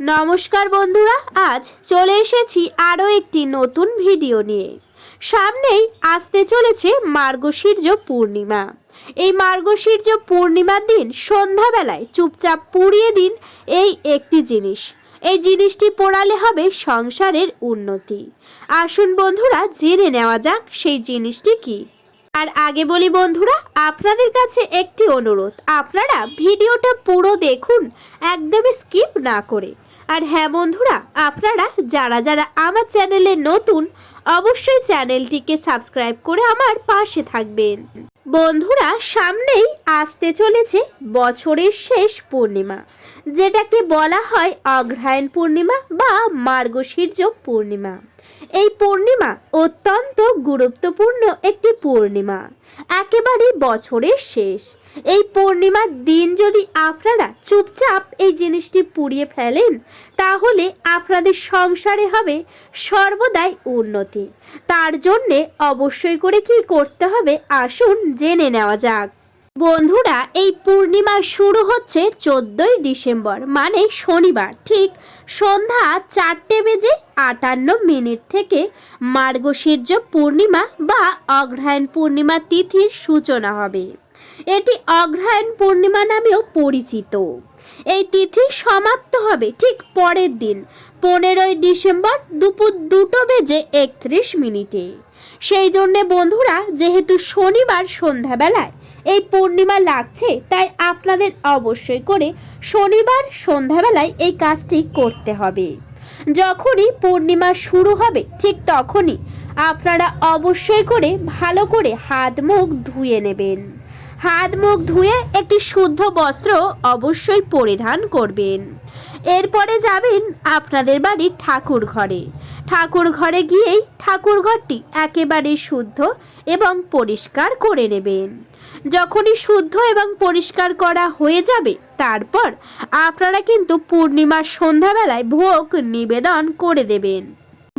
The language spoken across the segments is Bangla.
নমস্কার বন্ধুরা, আজ চলে এসেছি আরও একটি নতুন ভিডিও নিয়ে। সামনেই আসতে চলেছে মার্গশীর্য পূর্ণিমা। এই মার্গশীর্য পূর্ণিমার দিন সন্ধ্যাবেলায় চুপচাপ পুড়িয়ে দিন এই একটি জিনিস। এই জিনিসটি পোড়ালে হবে সংসারের উন্নতি। আসুন বন্ধুরা, জেনে নেওয়া যাক সেই জিনিসটি কি। আর আগে বলি বন্ধুরা, আপনাদের কাছে একটি অনুরোধ। আপনারা ভিডিওটা পুরো দেখুন, একদমই স্কিপ না করে। আর হ্যাঁ বন্ধুরা, আপনারা যারা যারা আমার চ্যানেলে নতুন, অবশ্যই চ্যানেলটিকে সাবস্ক্রাইব করে আমার পাশে থাকবেন। বন্ধুরা, সামনেই আসতে চলেছে বছরের শেষ পূর্ণিমা, যেটাকে বলা হয় অগ্রহায়ণ পূর্ণিমা বা মার্গশীর্য পূর্ণিমা। এই পূর্ণিমা অত্যন্ত গুরুত্বপূর্ণ একটি পূর্ণিমা, একেবারে বছরের শেষ। এই পূর্ণিমার দিন যদি আপনারা চুপচাপ এই জিনিসটি পুড়িয়ে ফেলেন, তাহলে আপনাদের সংসারে হবে সর্বদাই উন্নতি। তার জন্যে অবশ্যই করে কি করতে হবে? আসুন জেনে নেওয়া যাক। বন্ধুরা, এই পূর্ণিমা শুরু হচ্ছে চোদ্দই ডিসেম্বর মানে শনিবার। ঠিক সন্ধ্যা চারটে বেজে আটান্ন মিনিট থেকে মার্গশীর্য পূর্ণিমা বা অগ্রহায়ণ পূর্ণিমা তিথির সূচনা হবে। এটি অগ্রহায়ণ পূর্ণিমা নামেও পরিচিত। এই তিথি সমাপ্ত হবে ঠিক পরের দিন, পনেরোই ডিসেম্বর দুপুর দুটো বেজে একত্রিশ মিনিটে। সেই জন্যে বন্ধুরা, যেহেতু শনিবার সন্ধ্যাবেলায় এই পূর্ণিমা লাগছে, তাই আপনাদের অবশ্যই করে শনিবার সন্ধ্যাবেলায় এই কাজটি করতে হবে। যখনই পূর্ণিমা শুরু হবে, ঠিক তখনই আপনারা অবশ্যই করে ভালো করে হাত মুখ ধুয়ে নেবেন। হাত মুখ ধুয়ে একটি শুদ্ধ বস্ত্র অবশ্যই পরিধান করবেন। এরপরে যাবেন আপনাদের বাড়ির ঠাকুর ঘরে। ঠাকুর ঘরে গিয়েই ঠাকুর ঘরটি একেবারে শুদ্ধ এবং পরিষ্কার করে নেবেন। যখনই শুদ্ধ এবং পরিষ্কার করা হয়ে যাবে, তারপর আপনারা কিন্তু পূর্ণিমার সন্ধ্যাবেলায় ভোগ নিবেদন করে দেবেন।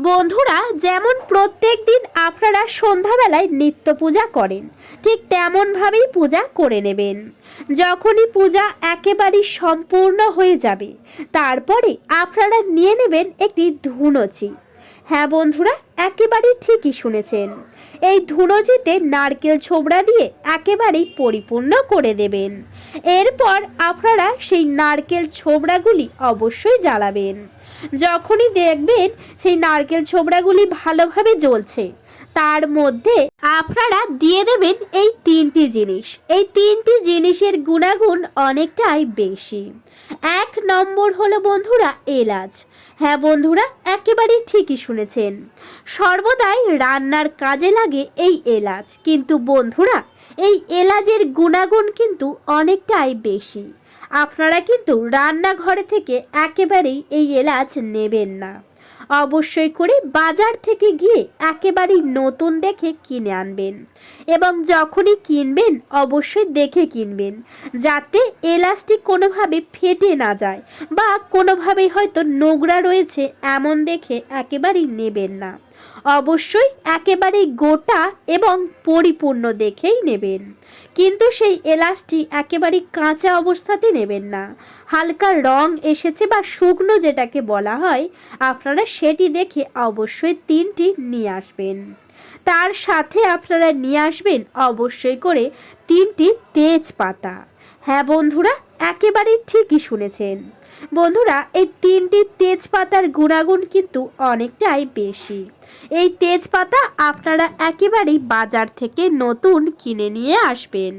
বন্ধুরা, যেমন প্রত্যেক দিন আপনারা সন্ধ্যাবেলায় নিত্য পূজা করেন, ঠিক তেমনভাবেই পূজা করে নেবেন। যখনই পূজা একেবারেই সম্পূর্ণ হয়ে যাবে, তারপরে আপনারা নিয়ে নেবেন একটি ধুনুচি। হ্যাঁ বন্ধুরা, একেবারেই ঠিকই শুনেছেন। এই ধুনুচিতে নারকেল ছোবড়া দিয়ে একেবারেই পরিপূর্ণ করে দেবেন। এরপর আপনারা সেই নারকেল ছোবড়াগুলি অবশ্যই জ্বালাবেন। যখনই দেখবেন সেই নারকেল ছোবড়াগুলি ভালোভাবে জ্বলছে, তার মধ্যে আপনারা দিয়ে দেবেন এই তিনটি জিনিস। এই তিনটি জিনিসের গুণাগুণ অনেকটাই বেশি। এক নম্বর হলো বন্ধুরা, এলাচ। হ্যাঁ বন্ধুরা একেবারে ঠিকই শুনেছেন। সর্বদাই রান্নার কাজে লাগে এই এলাচ। কিন্তু বন্ধুরা, এই এলাচের গুণাগুণ কিন্তু অনেকটাই বেশি। আপনারা কিন্তু রান্নাঘরে থেকে একেবারেই এই এলাচ নেবেন না। অবশ্যই করে বাজার থেকে গিয়ে একেবারেই নতুন দেখে কিনে আনবেন। এবং যখনই কিনবেন, অবশ্যই দেখে কিনবেন, যাতে এলাচটি কোনোভাবে ফেটে না যায় বা কোনোভাবেই হয়তো নোংরা রয়েছে এমন দেখে একেবারেই নেবেন না। অবশ্যই একেবারেই গোটা এবং পরিপূর্ণ দেখেই নেবেন। কিন্তু সেই এলাচটি একেবারেই কাঁচা অবস্থাতে নেবেন না। হালকা রং এসেছে বা শুকনো যেটাকে বলা হয়, আপনারা সেটি দেখে অবশ্যই তিনটি নিয়ে আসবেন। তার সাথে আপনারা নিয়ে আসবেন অবশ্যই করে তিনটি তেজপাতা। হ্যাঁ বন্ধুরা, একেবারেই ঠিকই শুনেছেন। বন্ধুরা, এই তিনটি তেজপাতার গুণাগুণ কিন্তু অনেকটাই বেশি। এই তেজপাতা আপনারা একেবারেই বাজার থেকে নতুন কিনে নিয়ে আসবেন।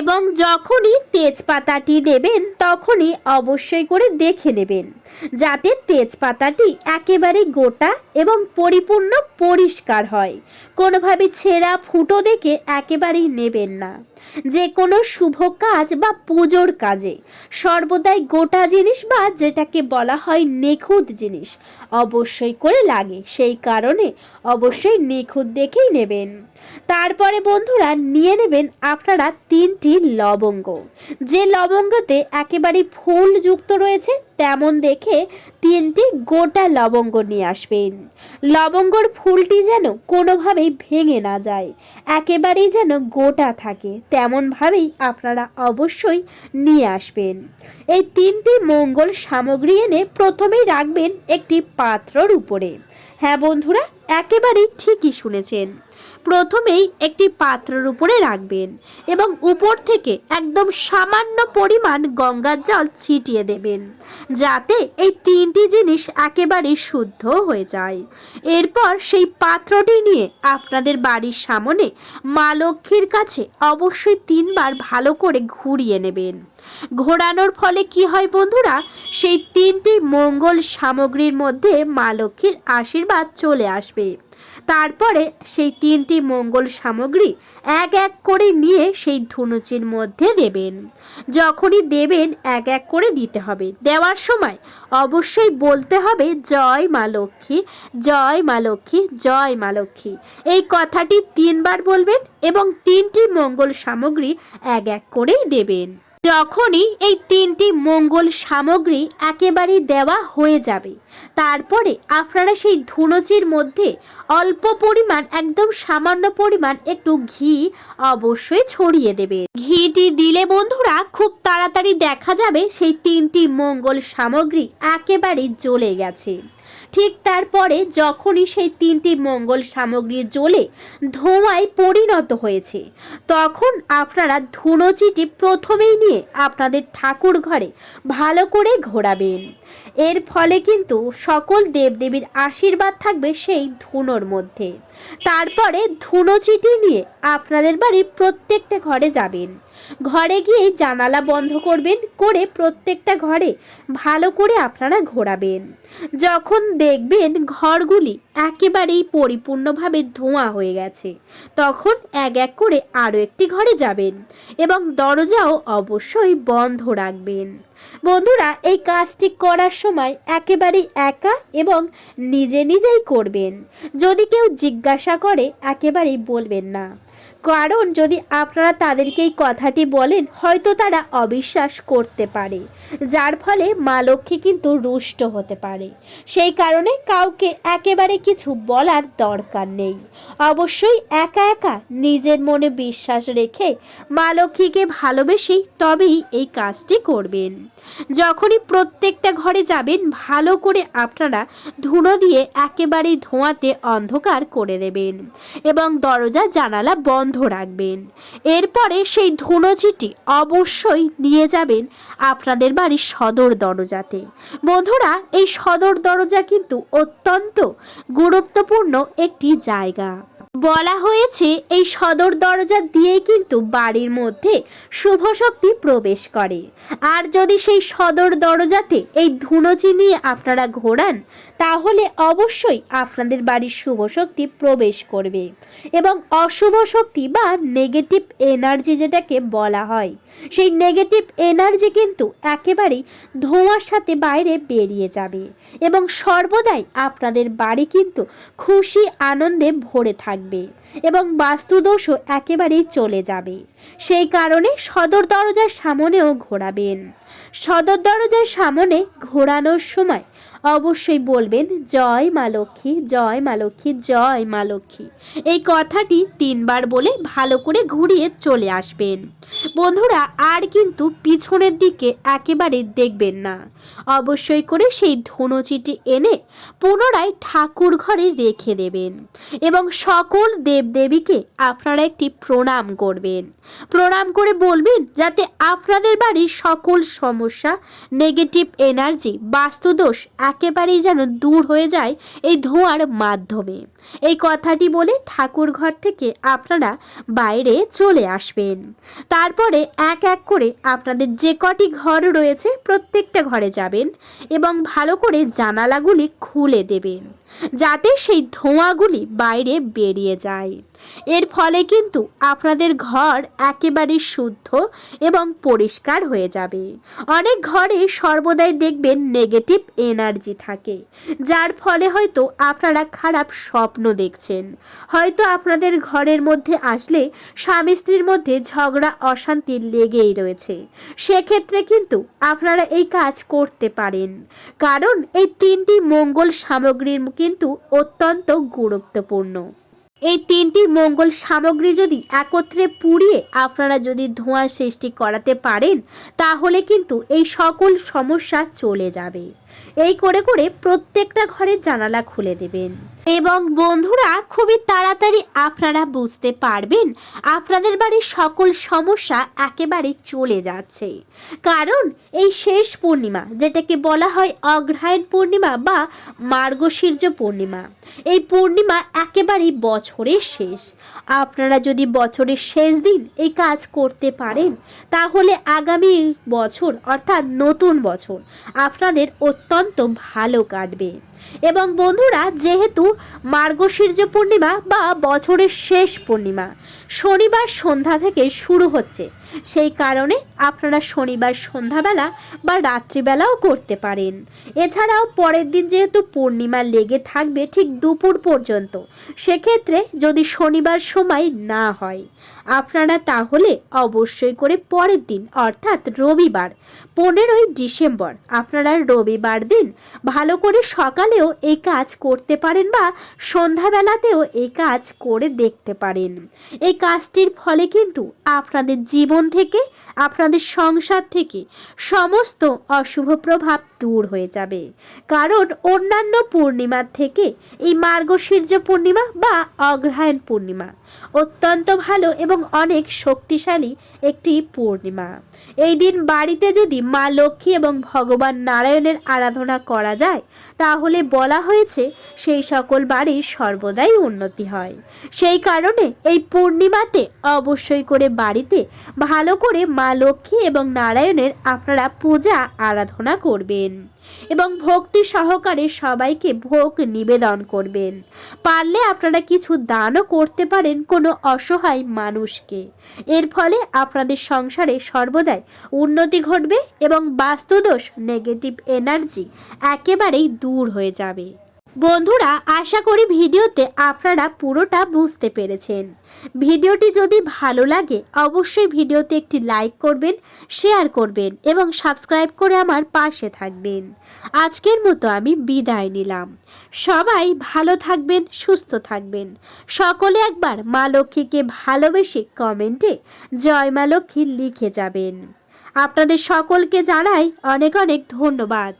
এবং যখনই তেজপাতাটি নেবেন তখনই অবশ্যই করে দেখে নেবেন, যাতে তেজপাতাটি একেবারে গোটা এবং পরিপূর্ণ পরিষ্কার হয়। কোনোভাবে ছেঁড়া ফুটো দেখে একেবারেই নেবেন না। যে কোনো শুভ কাজ বা পুজোর কাজে সর্বদাই গোটা জিনিস বা যেটাকে বলা হয় নিখুঁত জিনিস অবশ্যই করে লাগে। সেই কারণে অবশ্যই নিখুঁত দেখেই নেবেন। তারপরে বন্ধুরা নিয়ে নেবেন আপনারা তিনটি লবঙ্গ। যে লবঙ্গতে একেবারে ফুল যুক্ত রয়েছে, তেমন দেখে তিনটি গোটা লবঙ্গ নিয়ে আসবেন। লবঙ্গর ফুলটি যেন কোনোভাবেই ভেঙে না যায়, একেবারেই যেন গোটা থাকে, তেমনভাবেই আপনারা অবশ্যই নিয়ে আসবেন। এই তিনটি মঙ্গল সামগ্রী এনে প্রথমেই রাখবেন একটি পাত্রর উপরে। হ্যাঁ বন্ধুরা একেবারেই ঠিকই শুনেছেন। প্রথমেই একটি পাত্রের উপরে রাখবেন এবং উপর থেকে একদম সামান্য পরিমাণ গঙ্গার জল ছিটিয়ে দেবেন, যাতে এই তিনটি জিনিস একেবারে শুদ্ধ হয়ে যায়। এরপর সেই পাত্রটি নিয়ে আপনাদের বাড়ির সামনে মা লক্ষ্মীর কাছে অবশ্যই তিনবার ভালো করে ঘুরিয়ে নেবেন। ঘোরানোর ফলে কি হয় বন্ধুরা? সেই তিনটি মঙ্গল সামগ্রীর মধ্যে মা লক্ষ্মীর আশীর্বাদ চলে আসবে। তারপরে সেই তিনটি মঙ্গল সামগ্রী এক এক করে নিয়ে সেই ধুনুচির মধ্যে দেবেন। যখনই দেবেন এক এক করে দিতে হবে। দেওয়ার সময় অবশ্যই বলতে হবে, জয় মা লক্ষ্মী, জয় মা লক্ষ্মী, জয় মা লক্ষ্মী। এই কথাটি তিনবার বলবেন এবং তিনটি মঙ্গল সামগ্রী এক এক করেই দেবেন। যখনই এই তিনটি মঙ্গল সামগ্রী একেবারে দেওয়া হয়ে যাবে, তারপরে আপনারা সেই ধুনুচির মধ্যে অল্প পরিমাণ, একদম সামান্য পরিমাণ একটু ঘি অবশ্যই ছড়িয়ে দেবে ঘিটি দিলে বন্ধুরা খুব তাড়াতাড়ি দেখা যাবে সেই তিনটি মঙ্গল সামগ্রী একেবারে জ্বলে গেছে। ঠিক তারপরে যখনই সেই তিনটি মঙ্গল সামগ্রী জ্বলে ধোঁয়ায় পরিণত হয়েছে, তখন আপনারা ধুনোচিটি প্রথমেই নিয়ে আপনাদের ঠাকুর ঘরে ভালো করে ঘোরাবেন। এর ফলে কিন্তু সকল দেবদেবীর আশীর্বাদ থাকবে সেই ধুনোর মধ্যে। তারপরে ধুনো চিঠি নিয়ে আপনাদের বাড়ির প্রত্যেকটা ঘরে যাবেন। ঘরে গিয়ে জানালা বন্ধ করবেন, করে প্রত্যেকটা ঘরে ভালো করে আপনারা ঘোরাবেন। যখন দেখবেন ঘরগুলি একেবারেই পরিপূর্ণভাবে ধোঁয়া হয়ে গেছে, তখন এক এক করে আরও একটি ঘরে যাবেন এবং দরজাও অবশ্যই বন্ধ রাখবেন। বন্ধুরা, এই কাজটি করার সময় একেবারেই একা এবং নিজে নিজেই করবেন। যদি কেউ জিজ্ঞাসা করে, একেবারেই বলবেন না। কারণ যদি আপনারা তাদেরকে এই কথাটি বলেন, হয়তো তারা অবিশ্বাস করতে পারে। যার ফলে মা লক্ষ্মী কিন্তু রুষ্ট হতে পারে। সেই কারণে কাউকে একেবারে কিছু বলার দরকার নেই। অবশ্যই একা একা নিজের মনে বিশ্বাস রেখে মা লক্ষ্মীকে ভালোবেসেই তবেই এই কাজটি করবেন। যখনই প্রত্যেকটা ঘরে যাবেন, ভালো করে আপনারা ধুনো দিয়ে একেবারেই ধোঁয়াতে অন্ধকার করে দেবেন এবং দরজা জানালা বন্ধ রাখবেন। এরপরে সেই ধুনোচিটি অবশ্যই নিয়ে যাবেন আপনাদের বাড়ির সদর দরজাতে। বন্ধুরা, এই সদর দরজা কিন্তু অত্যন্ত গুরুত্বপূর্ণ একটি জায়গা। বলা হয়েছে, এই সদর দরজা দিয়েই কিন্তু বাড়ির মধ্যে শুভ শক্তি প্রবেশ করে। আর যদি সেই সদর দরজাতে এই ধুনোচি নিয়ে আপনারা ঘোরান তাহলে অবশ্যই আপনাদের বাড়ির শুভ শক্তি প্রবেশ করবে এবং অশুভ শক্তি বা নেগেটিভ এনার্জি যেটাকে বলা হয়, সেই নেগেটিভ এনার্জি কিন্তু একেবারেই ধোঁয়ার সাথে বাইরে বেরিয়ে যাবে এবং সর্বদাই আপনাদের বাড়ি কিন্তু খুশি আনন্দে ভরে থাকবে এবং বাস্তুদোষও একেবারেই চলে যাবে। সেই কারণে সদর দরজার সামনেও ঘোরাবেন। সদর দরজার সামনে ঘোরানোর সময় অবশ্যই বলবেন, জয় মা লক্ষ্মী, জয় মা লক্ষ্মী, জয় মা লক্ষ্মী। এই কথাটি তিনবার বলে ভালো করে ঘুরিয়ে চলে আসবেন। বন্ধুরা, আর কিন্তু পিছনের দিকে একেবারে দেখবেন না। অবশ্যই করে সেই ধনুচিটি এনে পুনরায় ঠাকুর ঘরে রেখে দেবেন এবং সকল দেবদেবীকে আপনারা একটি প্রণাম করবেন। প্রণাম করে বলবেন, যাতে আপনাদের বাড়ির সকল সমস্যা নেগেটিভ এনার্জি বাস্তুদোষ একেবারেই যেন দূর হয়ে যায় এই ধোঁয়ার মাধ্যমে। এই কথাটি বলে ঠাকুর ঘর থেকে আপনারা বাইরে চলে আসবেন। তারপরে এক এক করে আপনাদের যে কটি ঘর রয়েছে প্রত্যেকটা ঘরে যাবেন এবং ভালো করে জানালাগুলি খুলে দেবেন। যাতে সেই ধোঁয়াগুলি বাইরে বেরিয়ে যায়। এর ফলে কিন্তু আপনাদের ঘর একেবারে শুদ্ধ এবং পরিষ্কার হয়ে যাবে। অনেক ঘরে সর্বদাই দেখবেন নেগেটিভ এনার্জি থাকে, যার ফলে হয়তো আপনারা খারাপ স্বপ্ন দেখছেন। হয়তো আপনাদের ঘরের মধ্যে আসলে স্বামী স্ত্রীর মধ্যে ঝগড়া, অশান্তি লেগেই রয়েছে। সেক্ষেত্রে কিন্তু আপনারা এই কাজ করতে পারেন। কারণ এই তিনটি মঙ্গল সামগ্রীর কিন্তু অত্যন্ত গুরুত্বপূর্ণ। এই তিনটি মঙ্গল সামগ্রী যদি একত্রে পুড়িয়ে আপনারা যদি ধোঁয়া সৃষ্টি করাতে পারেন, তাহলে কিন্তু এই সকল সমস্যা চলে যাবে। এই করে করে প্রত্যেকটা ঘরের জানালা খুলে দেবেন। এবং বন্ধুরা, খুবই তাড়াতাড়ি আপনারা বুঝতে পারবেন, আপনাদের বাড়ির সকল সমস্যা একেবারে চলে যাচ্ছে। কারণ এই শেষ পূর্ণিমা, যেটাকে বলা হয় অগ্রহায়ণ পূর্ণিমা বা মার্গশীর্য পূর্ণিমা, এই পূর্ণিমা একেবারেই বছরের শেষ। আপনারা যদি বছরের শেষ দিন এই কাজ করতে পারেন, তাহলে আগামী বছর, অর্থাৎ নতুন বছর, আপনাদের অত্যন্ত ভালো কাটবে। এবং বন্ধুরা, যেহেতু মার্গশীর্য পূর্ণিমা বা বছরের শেষ পূর্ণিমা, শনিবার সন্ধ্যা থেকে শুরু হচ্ছে। সেই কারণে আপনারা শনিবার সন্ধ্যাবেলা বা রাত্রিবেলাও করতে পারেন। এছাড়াও পরের দিন যেহেতু পূর্ণিমা লেগে থাকবে ঠিক দুপুর পর্যন্ত, সেক্ষেত্রে যদি শনিবার সময় না হয়, আপনারা তাহলে অবশ্যই করে পরের দিন, অর্থাৎ রবিবার, পনেরোই ডিসেম্বর, আপনারা রবিবার দিন ভালো করে সকালেও এই কাজ করতে পারেন বা সন্ধ্যাবেলাতেও এই কাজ করে দেখতে পারেন। এই কাজটির ফলে কিন্তু আপনাদের জীবন থেকে, আপনাদের সংসার থেকে সমস্ত অশুভ প্রভাব দূর হয়ে যাবে। কারণ অন্যান্য পূর্ণিমার থেকে এই মার্গশীর্য পূর্ণিমা বা অগ্রহায়ণ পূর্ণিমা অত্যন্ত ভালো এবং অনেক শক্তিশালী একটি পূর্ণিমা। এই দিন বাড়িতে যদি মা লক্ষ্মী এবং ভগবান নারায়ণের আরাধনা করা যায়, তাহলে বলা হয়েছে, সেই সকল বাড়ির সর্বদাই উন্নতি হয়। সেই কারণে এই পূর্ণিমাতে অবশ্যই করে বাড়িতে ভালো করে মা লক্ষ্মী এবং নারায়ণের আপনারা পূজা, আরাধনা করবেন এবং ভক্তি সহকারে সবাইকে ভোগ নিবেদন করবেন। পারলে আপনারা কিছু দানও করতে পারেন কোনো অসহায় মানুষকে। এর ফলে আপনাদের সংসারে সর্বদাই উন্নতি ঘটবে এবং বাস্তুদোষ নেগেটিভ এনার্জি একেবারেই দূর হয়ে যাবে। বন্ধুরা, আশা করি ভিডিওতে আপনারা পুরোটা বুঝতে পেরেছেন। ভিডিওটি যদি ভালো লাগে, অবশ্যই ভিডিওতে একটি লাইক করবেন, শেয়ার করবেন এবং সাবস্ক্রাইব করে আমার পাশে থাকবেন। আজকের মতো আমি বিদায় নিলাম। সবাই ভালো থাকবেন, সুস্থ থাকবেন। সকলে একবার মা লক্ষ্মীকে ভালোবেসে কমেন্টে জয় মা লক্ষ্মী লিখে যাবেন। আপনাদের সকলকে জানাই অনেক অনেক ধন্যবাদ।